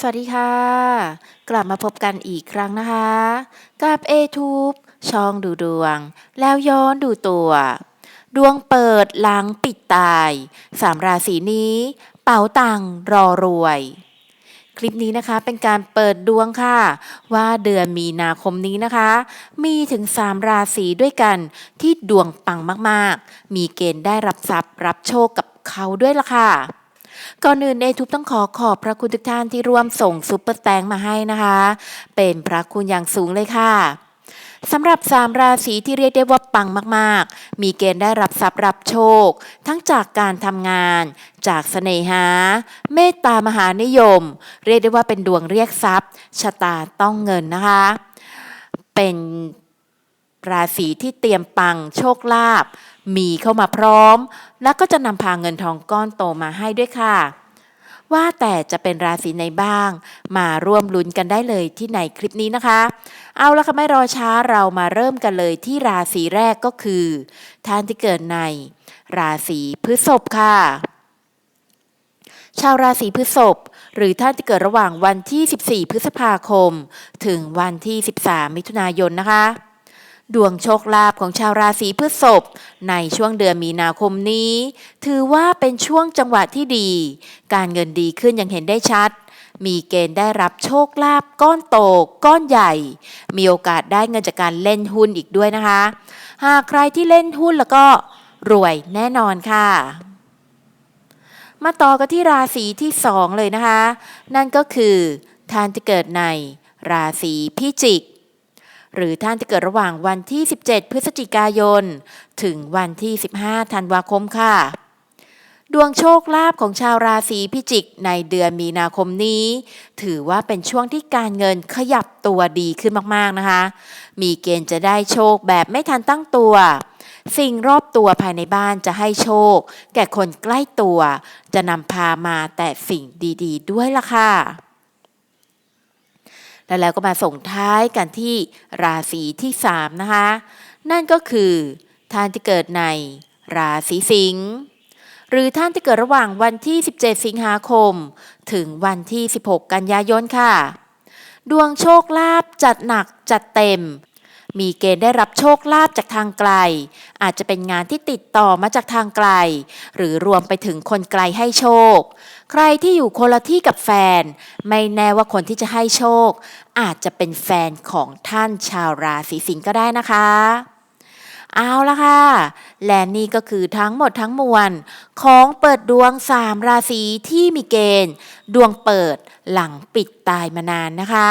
สวัสดีค่ะ กลับมาพบกันอีกครั้งนะคะ กับ a t u b e ช่องดูดวง แล้วย้อนดูตัว ดวงเปิดหลังปิดตายสามราศีนี้ เป๋าตังรอรวย คลิปนี้นะคะเป็นการเปิดดวงค่ะ ว่าเดือนมีนาคมนี้นะคะ มีถึง3ราศีด้วยกันที่ดวงปังมากๆ มีเกณฑ์ได้รับทรัพย์รับโชคกับเขาด้วยล่ะค่ะ ก่อนอื่นเอทุบต้องขอขอบพระคุณทุกท่านที่ร่วมส่งซุปเปอร์แตงมาให้นะคะ เป็นพระคุณอย่างสูงเลยค่ะสำหรับ3ราศีที่เรียกได้ว่าปังมาก ๆ มีเกณฑ์ได้รับทรัพย์รับโชค ทั้งจากการทำงาน จากเสน่หา เมตตามหานิยม เรียกได้ว่าเป็นดวงเรียกทรัพย์ ชะตาต้องเงินนะคะ เป็นราศีที่เตรียมปังโชคลาภ มีเข้ามาพร้อม แล้วก็จะนำพาเงินทองก้อนโตมาให้ด้วยค่ะ ว่าแต่จะเป็นราศีไหนบ้าง มาร่วมลุ้นกันได้เลยที่ในคลิปนี้นะคะ เอาละค่ะไม่รอช้าเรามาเริ่มกันเลยที่ราศีแรกก็คือ ท่านที่เกิดใน ราศีพฤษภค่ะ ชาวราศีพฤษภหรือท่านที่เกิดระหว่างวันที่ 14 พฤษภาคม ถึงวันที่ 13 มิถุนายนนะคะ ดวงโชคลาภของชาวราศีพฤษภในช่วงเดือนมีนาคมนี้ ถือว่าเป็นช่วงจังหวะที่ดี การเงินดีขึ้นอย่างเห็นได้ชัด มีเกณฑ์ได้รับโชคลาภก้อนโตก้อนใหญ่ มีโอกาสได้เงินจากการเล่นหุ้นอีกด้วยนะคะ หากใครที่เล่นหุ้นแล้วก็รวยแน่นอนค่ะ มาต่อกันที่ราศีที่สองเลยนะคะ นั่นก็คือท่านที่เกิดในราศีพิจิก หรือท่านที่เกิดระหว่างวันที่ 17 พฤศจิกายน ถึงวันที่ 15 ธันวาคมค่ะ ดวงโชคลาภของชาวราศีพิจิกในเดือนมีนาคมนี้ ถือว่าเป็นช่วงที่การเงินขยับตัวดีขึ้นมากๆนะคะ มีเกณฑ์จะได้โชคแบบไม่ทันตั้งตัวสิ่งรอบตัวภายในบ้านจะให้โชค แก่คนใกล้ตัว จะนำพามาแต่สิ่งดี ๆด้วยล่ะค่ะ และแล้วก็มาส่งท้ายกันที่ราศีที่3นะคะนั่นก็คือท่านที่เกิดในราศีสิงห์หรือท่านที่เกิดระหว่างวันที่ 17 สิงหาคม ถึงวันที่ 16 กันยายนค่ะ ดวงโชคลาภจัดหนักจัดเต็ม มีเกณฑ์ได้รับโชคลาภจากทางไกล อาจจะเป็นงานที่ติดต่อมาจากทางไกล หรือรวมไปถึงคนไกลให้โชค ใครที่อยู่คนละที่กับแฟน ไม่แน่ว่าคนที่จะให้โชค อาจจะเป็นแฟนของท่านชาวราศีสิงห์ก็ได้นะคะเอาละค่ะ และนี่ก็คือทั้งหมดทั้งมวล ของเปิดดวง3ราศีที่มีเกณฑ์ ดวงเปิดหลังปิดตายมานานนะคะ